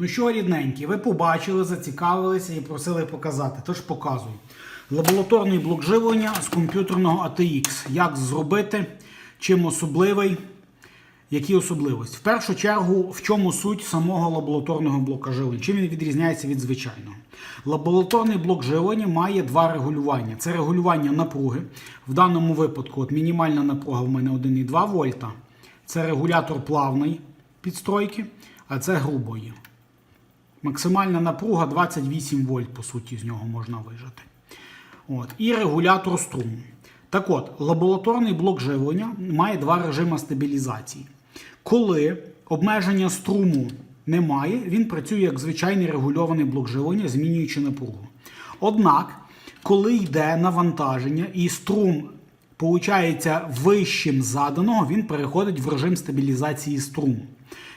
Ну що, рідненькі, ви побачили, зацікавилися і просили показати, тож показую. Лабораторний блок живлення з комп'ютерного ATX. Як зробити, чим особливий, які особливості. В першу чергу, в чому суть самого лабораторного блока живлення? Чим він відрізняється від звичайного? Лабораторний блок живлення має два регулювання. Це регулювання напруги. В даному випадку от мінімальна напруга в мене 1,2 вольта. Це регулятор плавної підстройки, а це грубої. Максимальна напруга 28 вольт, по суті, з нього можна вижати. От. І регулятор струму. Так от, лабораторний блок живлення має два режими стабілізації. Коли обмеження струму немає, він працює як звичайний регульований блок живлення, змінюючи напругу. Однак, коли йде навантаження і струм получається вищим заданого, він переходить в режим стабілізації струму.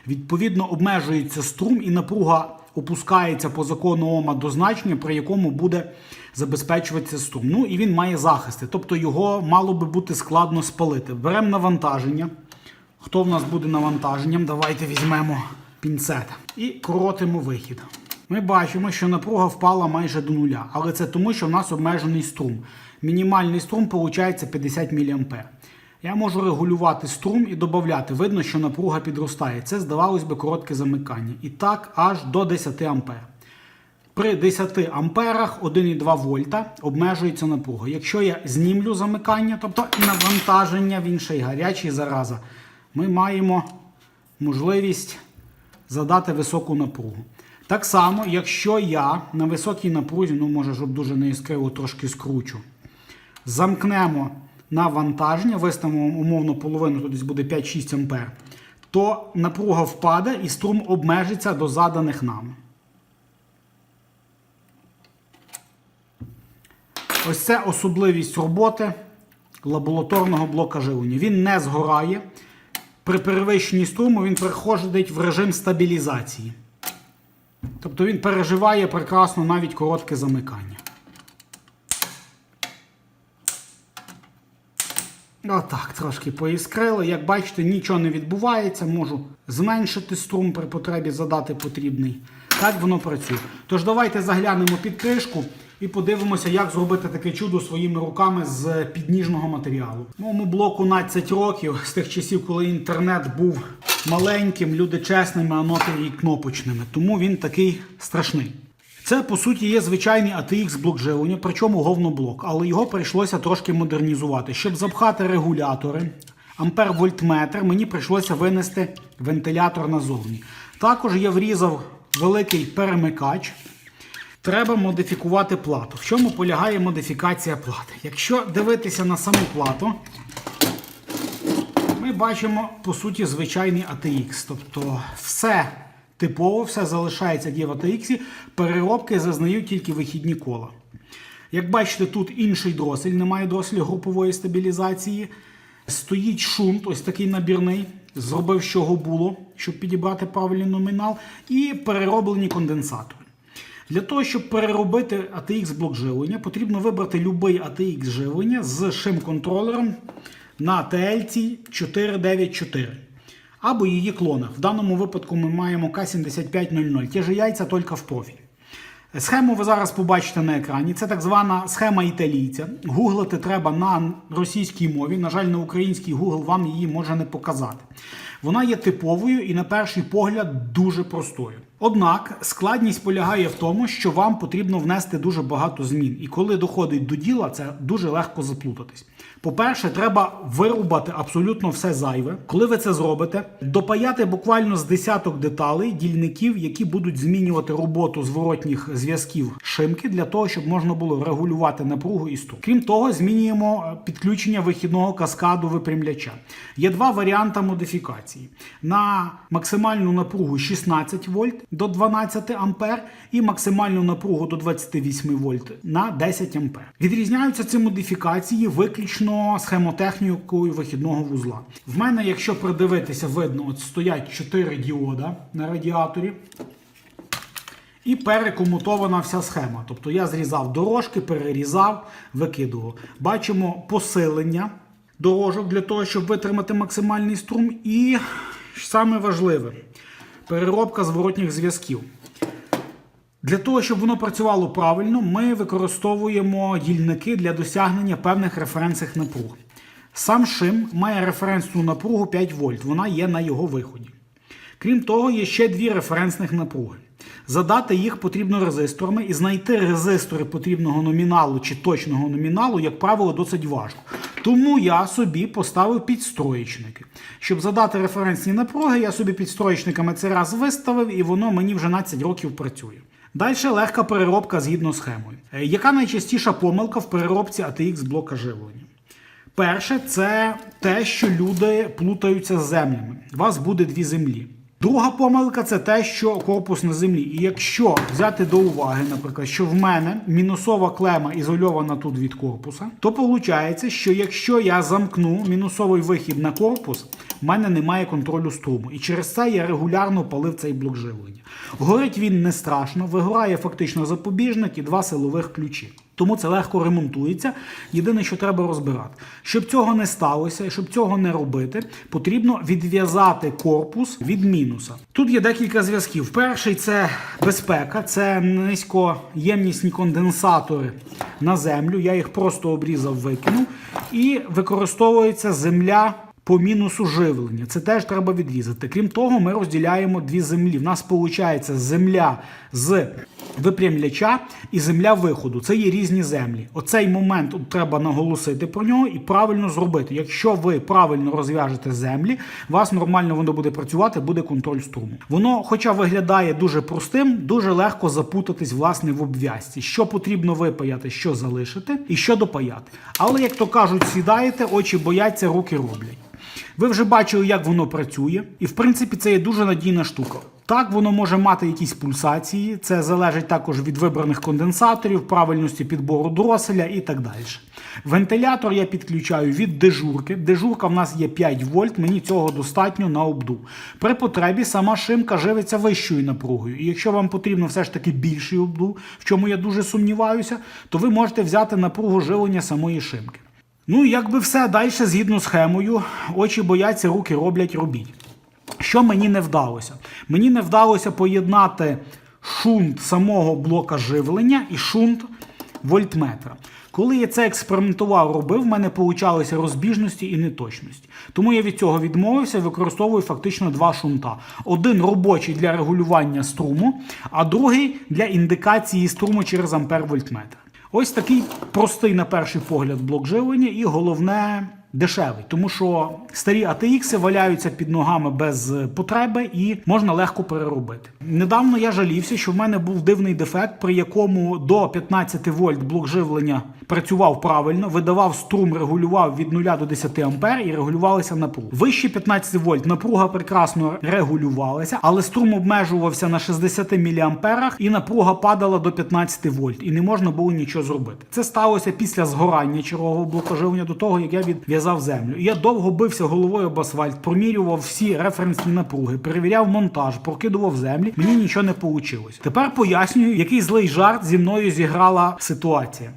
Відповідно, обмежується струм і напруга опускається по закону Ома до значення, при якому буде забезпечуватися струм. Ну і він має захисти, тобто його мало би бути складно спалити. Беремо навантаження. Хто в нас буде навантаженням? Давайте візьмемо пінцет і коротимо вихід. Ми бачимо, що напруга впала майже до нуля, але це тому, що в нас обмежений струм. Мінімальний струм виходить 50 мА. Я можу регулювати струм і додати. Видно, що напруга підростає. Це, здавалось би, коротке замикання. І так аж до 10 А. При 10 амперах 1,2 вольта обмежується напруга. Якщо я знімлю замикання, тобто навантаження, він ще й гарячий зараза, ми маємо можливість задати високу напругу. Так само, якщо я на високій напрузі, ну може, щоб дуже не іскриво, трошки скручу, замкнемо навантаження, виставимо умовно половину, то десь буде 5-6 ампер, то напруга впаде і струм обмежиться до заданих нам. Ось це особливість роботи лабораторного блока живлення. Він не згорає. При перевищенні струму він переходить в режим стабілізації. Тобто він переживає прекрасно навіть коротке замикання. Отак, трошки поіскрили. Як бачите, нічого не відбувається. Можу зменшити струм при потребі задати потрібний. Так воно працює. Тож давайте заглянемо під кришку і подивимося, як зробити таке чудо своїми руками з підніжного матеріалу. Моєму блоку 12 років з тих часів, коли інтернет був маленьким, люди чесними, а ноти і кнопочними. Тому він такий страшний. Це, по суті, є звичайний ATX блок живлення, причому говноблок, але його прийшлося трошки модернізувати. Щоб запхати регулятори, ампер-вольтметр, мені прийшлося винести вентилятор назовні. Також я врізав великий перемикач. Треба модифікувати плату. В чому полягає модифікація плати? Якщо дивитися на саму плату, ми бачимо, по суті, звичайний ATX. Тобто все типово, все залишається в ATX, переробки зазнають тільки вихідні кола. Як бачите, тут інший дросель, немає дроселя групової стабілізації. Стоїть шунт, ось такий набірний, зробив, чого було, щоб підібрати правильний номінал, і перероблені конденсатори. Для того, щоб переробити ATX блок живлення, потрібно вибрати будь-який ATX живлення з шим-контролером на TLC 494 або її клонах. В даному випадку ми маємо К7500. Ті ж яйця тільки в профіль. Схему ви зараз побачите на екрані. Це так звана схема італійця. Гуглити треба на російській мові. На жаль, на українській Google вам її може не показати. Вона є типовою і, на перший погляд, дуже простою. Однак складність полягає в тому, що вам потрібно внести дуже багато змін. І коли доходить до діла, це дуже легко заплутатись. По-перше, треба вирубати абсолютно все зайве. Коли ви це зробите, допаяти буквально з десяток деталей, дільників, які будуть змінювати роботу зворотніх зв'язків шимки для того, щоб можна було регулювати напругу і струм. Крім того, змінюємо е, підключення вихідного каскаду випрямляча. Є два варіанти модифікації: на максимальну напругу 16 вольт до 12 ампер і максимальну напругу до 28 вольт на 10 ампер. Відрізняються ці модифікації виключно схемотехнікою вихідного вузла. В мене, якщо придивитися, видно, от стоять 4 діода на радіаторі. І перекомутована вся схема. Тобто я зрізав дорожки, перерізав, викидував. Бачимо посилення дорожок для того, щоб витримати максимальний струм. І саме важливе, переробка зворотніх зв'язків. Для того, щоб воно працювало правильно, ми використовуємо дільники для досягнення певних референсних напруг. Сам шим має референсну напругу 5 вольт, вона є на його виході. Крім того, є ще дві референсних напруги. Задати їх потрібно резисторами і знайти резистори потрібного номіналу чи точного номіналу, як правило, досить важко. Тому я собі поставив підстроєчники. Щоб задати референсні напруги, я собі підстроєчниками це раз виставив, і воно мені вже 12 років працює. Далі легка переробка згідно схемою. Е, Яка найчастіша помилка в переробці ATX блока живлення? Перше, це те, що люди плутаються з землями. У вас буде дві землі. Друга помилка це те, що корпус на землі. І якщо взяти до уваги, наприклад, що в мене мінусова клема ізольована тут від корпуса, то виходить, що якщо я замкну мінусовий вихід на корпус, в мене немає контролю струму. І через це я регулярно палив цей блок живлення. Горить він не страшно, вигорає фактично запобіжник і два силових ключі. Тому це легко ремонтується. Єдине, що треба розбирати. Щоб цього не сталося щоб цього не робити, потрібно відв'язати корпус від мінуса. Тут є декілька зв'язків. Перший це безпека, це низькоємнісні конденсатори на землю. Я їх просто обрізав, викинув. І використовується земля. По мінусу живлення. Це теж треба відрізати. Крім того, ми розділяємо дві землі. В нас виходить земля з випрямляча і земля виходу. Це є різні землі. Оцей момент треба наголосити про нього і правильно зробити. Якщо ви правильно розв'яжете землі, у вас нормально воно буде працювати, буде контроль струму. Воно, хоча виглядає дуже простим, дуже легко запутатись власне в обв'язці. Що потрібно випаяти, що залишити і що допаяти. Але як то кажуть, сідаєте, очі бояться, руки роблять. Ви вже бачили, як воно працює, і в принципі це є дуже надійна штука. Так, воно може мати якісь пульсації, це залежить також від вибраних конденсаторів, правильності підбору дроселя і так далі. Вентилятор я підключаю від дежурки. Дежурка в нас є 5 вольт, мені цього достатньо на обду. При потребі сама шимка живиться вищою напругою. І якщо вам потрібно все ж таки більший обду, в чому я дуже сумніваюся, то ви можете взяти напругу живлення самої шимки. Ну, якби все далі згідно з схемою, очі бояться, руки роблять, робіть. Що мені не вдалося? Мені не вдалося поєднати шунт самого блока живлення і шунт вольтметра. Коли я це експериментував, робив, в мене получалися розбіжності і неточності. Тому я від цього відмовився і використовую фактично два шунта: один робочий для регулювання струму, а другий для індикації струму через ампер вольтметр. Ось такий простий на перший погляд блок живлення, і головне дешевий, тому що старі ATX валяються під ногами без потреби і можна легко переробити. Недавно я жалівся, що в мене був дивний дефект, при якому до 15 вольт блок живлення працював правильно, видавав струм, регулював від 0 до 10 ампер і регулювалися напруга. Вище 15 вольт напруга прекрасно регулювалася, але струм обмежувався на 60 мА і напруга падала до 15 вольт, і не можна було нічого зробити. Це сталося після згорання чергового блоку живлення до того, як я відв'язав землю. І я довго бився головою об асфальт, промірював всі референсні напруги, перевіряв монтаж, прокидував землі. Мені нічого не вийшло. Тепер пояснюю, який злий жарт зі мною зіграла ситуація.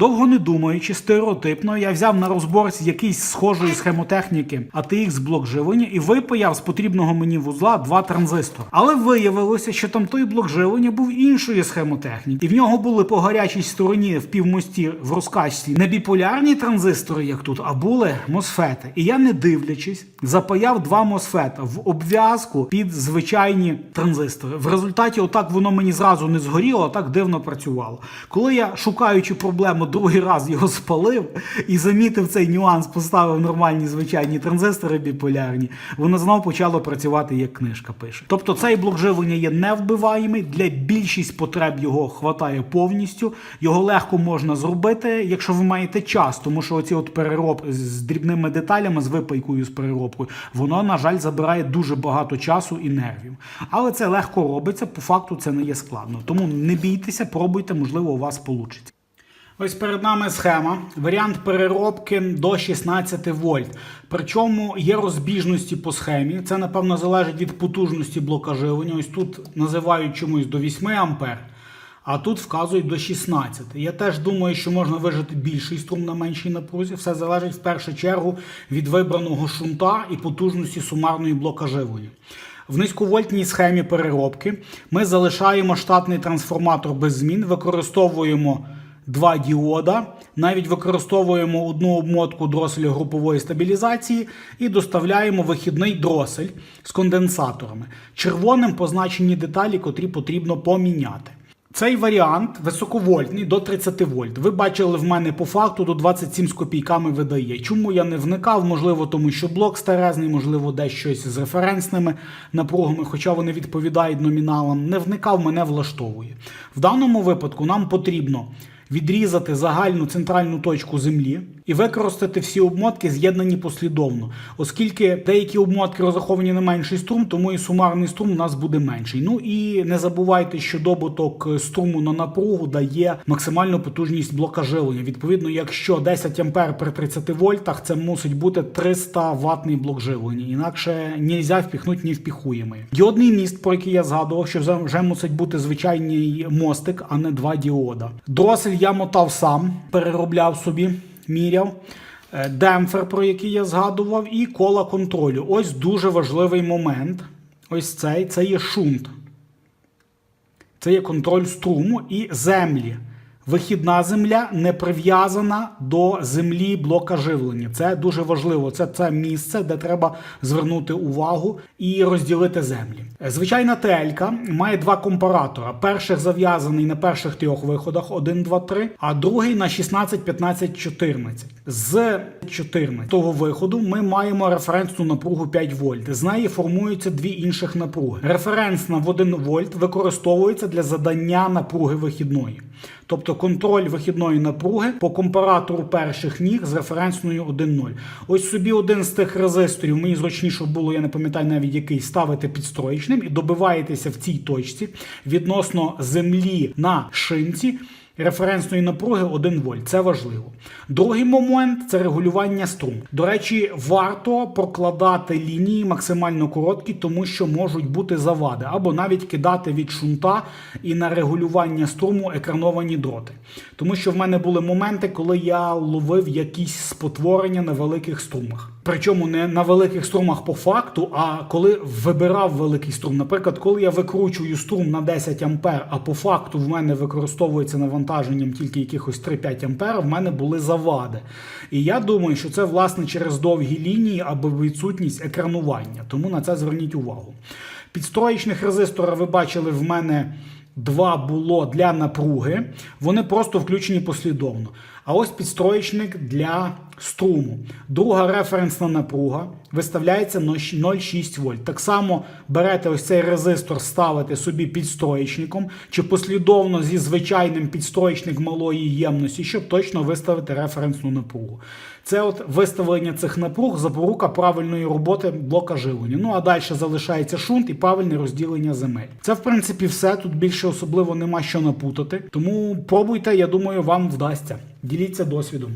Довго не думаючи, стереотипно, я взяв на розборці якийсь схожої схемотехніки ATX блок живлення і випаяв з потрібного мені вузла два транзистори. Але виявилося, що там той блок живлення був іншої схемотехніки, і в нього були по гарячій стороні в півмості в розкачці не біполярні транзистори, як тут, а були мосфети. І я, не дивлячись, запаяв два мосфета в обв'язку під звичайні транзистори. В результаті, отак воно мені зразу не згоріло, а так дивно працювало. Коли я шукаючи проблему другий раз його спалив і замітив цей нюанс, поставив нормальні звичайні транзистори біполярні, воно знову почало працювати, як книжка пише. Тобто цей блок живлення є невбиваємий, для більшість потреб його хватає повністю. Його легко можна зробити, якщо ви маєте час, тому що оці от переробки з дрібними деталями, з випайкою, з переробкою, воно, на жаль, забирає дуже багато часу і нервів. Але це легко робиться, по факту це не є складно. Тому не бійтеся, пробуйте, можливо, у вас вийде. Ось перед нами схема. Варіант переробки до 16 вольт. Причому є розбіжності по схемі. Це, напевно, залежить від потужності блока живлення. Ось тут називають чомусь до 8 ампер, а тут вказують до 16. Я теж думаю, що можна вижити більший струм на меншій напрузі. Все залежить в першу чергу від вибраного шунта і потужності сумарної блока живлення. В низьковольтній схемі переробки ми залишаємо штатний трансформатор без змін, використовуємо два діода, навіть використовуємо одну обмотку дроселя групової стабілізації і доставляємо вихідний дросель з конденсаторами. Червоним позначені деталі, котрі потрібно поміняти. Цей варіант високовольтний до 30 вольт. Ви бачили в мене по факту до 27 з копійками видає. Чому я не вникав? Можливо, тому що блок старезний, можливо, десь щось з референсними напругами, хоча вони відповідають номіналам. Не вникав, мене влаштовує. В даному випадку нам потрібно відрізати загальну центральну точку землі і використати всі обмотки з'єднані послідовно, оскільки деякі обмотки розраховані на менший струм, тому і сумарний струм у нас буде менший. Ну і не забувайте, що добуток струму на напругу дає максимальну потужність блока живлення. Відповідно, якщо 10 ампер при 30 вольтах, це мусить бути 300 ватний блок живлення. Інакше нельзя впіхнути ні впіхуємо. Діодний міст, про який я згадував, що вже мусить бути звичайний мостик, а не два діода. Дросель я мотав сам, переробляв собі, міряв. Е, Демпфер, про який я згадував, і кола контролю. Ось дуже важливий момент. Ось цей це є шунт. Це є контроль струму і землі. Вихідна земля не прив'язана до землі блока живлення. Це дуже важливо. Це це місце, де треба звернути увагу і розділити землі. Звичайна телька має два компаратора. перших зав'язаний на перших трьох виходах 1, 2, 3, а другий на 16, 15, 14. З 14 того виходу ми маємо референсну напругу 5 вольт. З неї формуються дві інших напруги. Референсна в 1 вольт використовується для задання напруги вихідної. Тобто контроль вихідної напруги по компаратору перших ніг з референсною 1.0. Ось собі один з тих резисторів, мені зручніше було, я не пам'ятаю навіть який, ставити підстроєчним і добиваєтеся в цій точці відносно землі на шинці. Референсної напруги 1 вольт. Це важливо. Другий момент це регулювання струм. До речі, варто прокладати лінії максимально короткі, тому що можуть бути завади, або навіть кидати від шунта і на регулювання струму екрановані дроти. Тому що в мене були моменти, коли я ловив якісь спотворення на великих струмах. Причому не на великих струмах по факту, а коли вибирав великий струм. Наприклад, коли я викручую струм на 10 ампер, а по факту в мене використовується навантаженням тільки якихось 3-5 ампер, в мене були завади. І я думаю, що це власне через довгі лінії або відсутність екранування. Тому на це зверніть увагу. Підстроєчних резистора ви бачили в мене. Два було для напруги, вони просто включені послідовно. А ось підстроєчник для струму. Друга референсна напруга виставляється 0,6 вольт. Так само берете ось цей резистор, ставите собі підстроєчником чи послідовно зі звичайним підстроєчник малої ємності, щоб точно виставити референсну напругу. Це от виставлення цих напруг запорука правильної роботи блока живлення. Ну а далі залишається шунт і правильне розділення земель. Це в принципі все. Тут більше особливо нема що напутати. Тому пробуйте, я думаю, вам вдасться. Діліться досвідом.